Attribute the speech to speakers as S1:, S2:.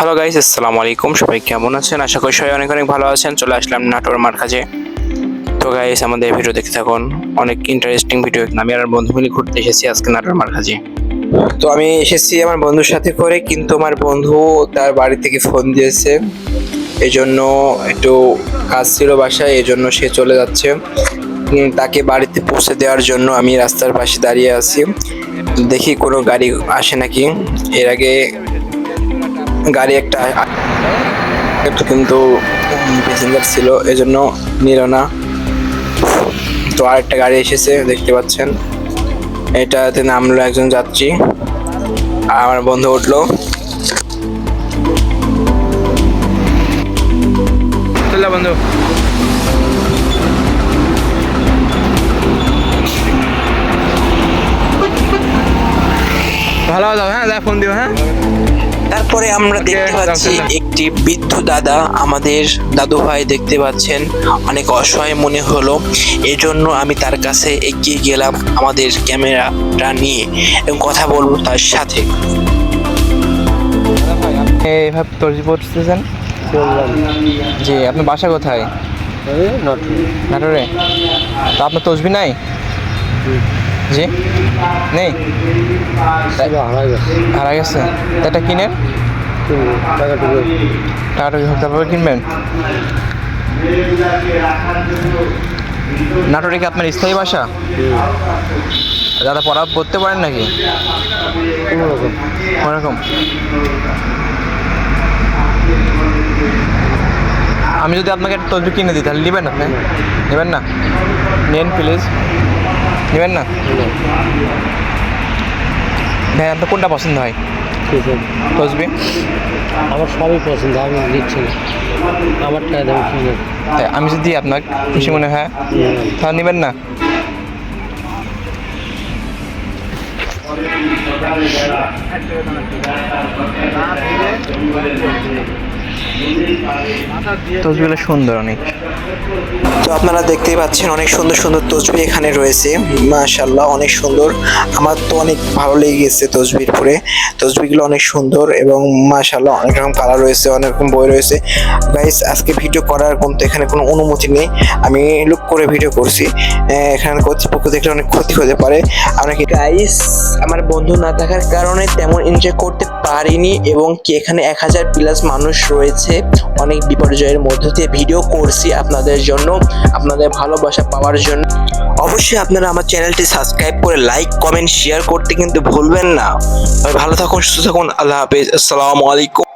S1: Hello guys আসসালামু আলাইকুম সবাই কেমন আছেন? আশা করি সবাই অনেক অনেক ভালো আছেন। চলে আসলাম নাটোর মার কাছে তো গাইস আমাদের ভিডিও দেখতে থাকুন। অনেক ইন্টারেস্টিং ভিডিও আমি আর বন্ধু মিলে ঘুরতে এসেছি আজকে নাটোর মার কাছে তো আমি এসেছি আমার বন্ধুর সাথে করে, কিন্তু আমার বন্ধু তার বাড়ি থেকে ফোন দিয়েছে। এই জন্য একটু কাজ ছিল বাসায় এই জন্য সে চলে যাচ্ছে। তাকে বাড়িতে পৌঁছে দেওয়ার জন্য আমি রাস্তার পাশে দাঁড়িয়ে আছি। দেখি কোনো গাড়ি আসে নাকি। এর আগে গাড়ি একটা একটু কিন্তু প্যাসেঞ্জার ছিল, এজন্য নিল না। তো আরেকটা গাড়ি এসেছে, দেখতে পাচ্ছেন। এটাতে নামলো একজন যাত্রী। আর আমার বন্ধু উঠল। বন্ধু।
S2: ভালো দাও হ্যাঁ ফোন দিও হ্যাঁ।
S1: তারপরে আমরা দেখতে পাচ্ছি একটি বৃদ্ধ দাদা আমাদের দাদু ভাই দেখতে পাচ্ছেন। অনেক অসহায় মনে হলো। এজন্য আমি তার কাছে এগিয়ে গেলাম আমাদের ক্যামেরাটা নিয়ে এবং কথা বলব তার সাথে।
S2: এইভাবে তর্জি পড়তেছেন? জি আপনার বাসা কোথায়? নাটোরে। তো আপনার তসবি নাই? জি। নেই? হারা গেছে। তা এটা কিনেন টাকাটা তারপরে কিনবেন। নাটোরে কি আপনার স্থায়ী বাসা? দাদা পড়া পড়তে পারেন নাকি? ওরকম আমি যদি আপনাকে একটা তসবি কিনে দিই তাহলে নেবেন আপনি? নেবেন না? নেন প্লিজ নেবেন না? ভাই আপনার কোনটা পছন্দ হয়? তসবি?
S3: আমার সবই পছন্দ আমি দিচ্ছি না। আমার টাকা দাম
S2: তাই আমি যদি আপনার খুশি মনে হয় তাহলে নেবেন না? তসবিগুলো সুন্দর অনেক।
S1: তো আপনারা দেখতেই পাচ্ছেন অনেক সুন্দর সুন্দর তসবি এখানে রয়েছে। মাশাল্লাহ অনেক সুন্দর। আমার তো অনেক ভালো লেগে গেছে তসবির পরে তসবিগুলো অনেক সুন্দর এবং মাশাল্লাহ অনেক রকম কালার রয়েছে অনেক রকম বই রয়েছে। গাইস আজকে ভিডিও করার কিন্তু এখানে কোনো অনুমতি নেই। আমি লুক করে ভিডিও করছি। এখানে কর্তৃপক্ষ দেখলে অনেক ক্ষতি হতে পারে। আমরা কি গাইস আমার বন্ধু না থাকার কারণে তেমন এনজয় করতে পারিনি এবং কি এখানে এক হাজার প্লাস মানুষ রয়েছে। অনেক বিপর্যয়ের মধ্য দিয়ে ভিডিও করছি আপনাদের জন্য, আপনাদের ভালোবাসা পাওয়ার জন্য। অবশ্যই আপনারা আমার চ্যানেলটি সাবস্ক্রাইব করে লাইক কমেন্ট শেয়ার করতে কিন্তু ভুলবেন না। ভালো থাকুন, সুস্থ থাকুন, আল্লাহ হাফেজ। আসসালামু আলাইকুম।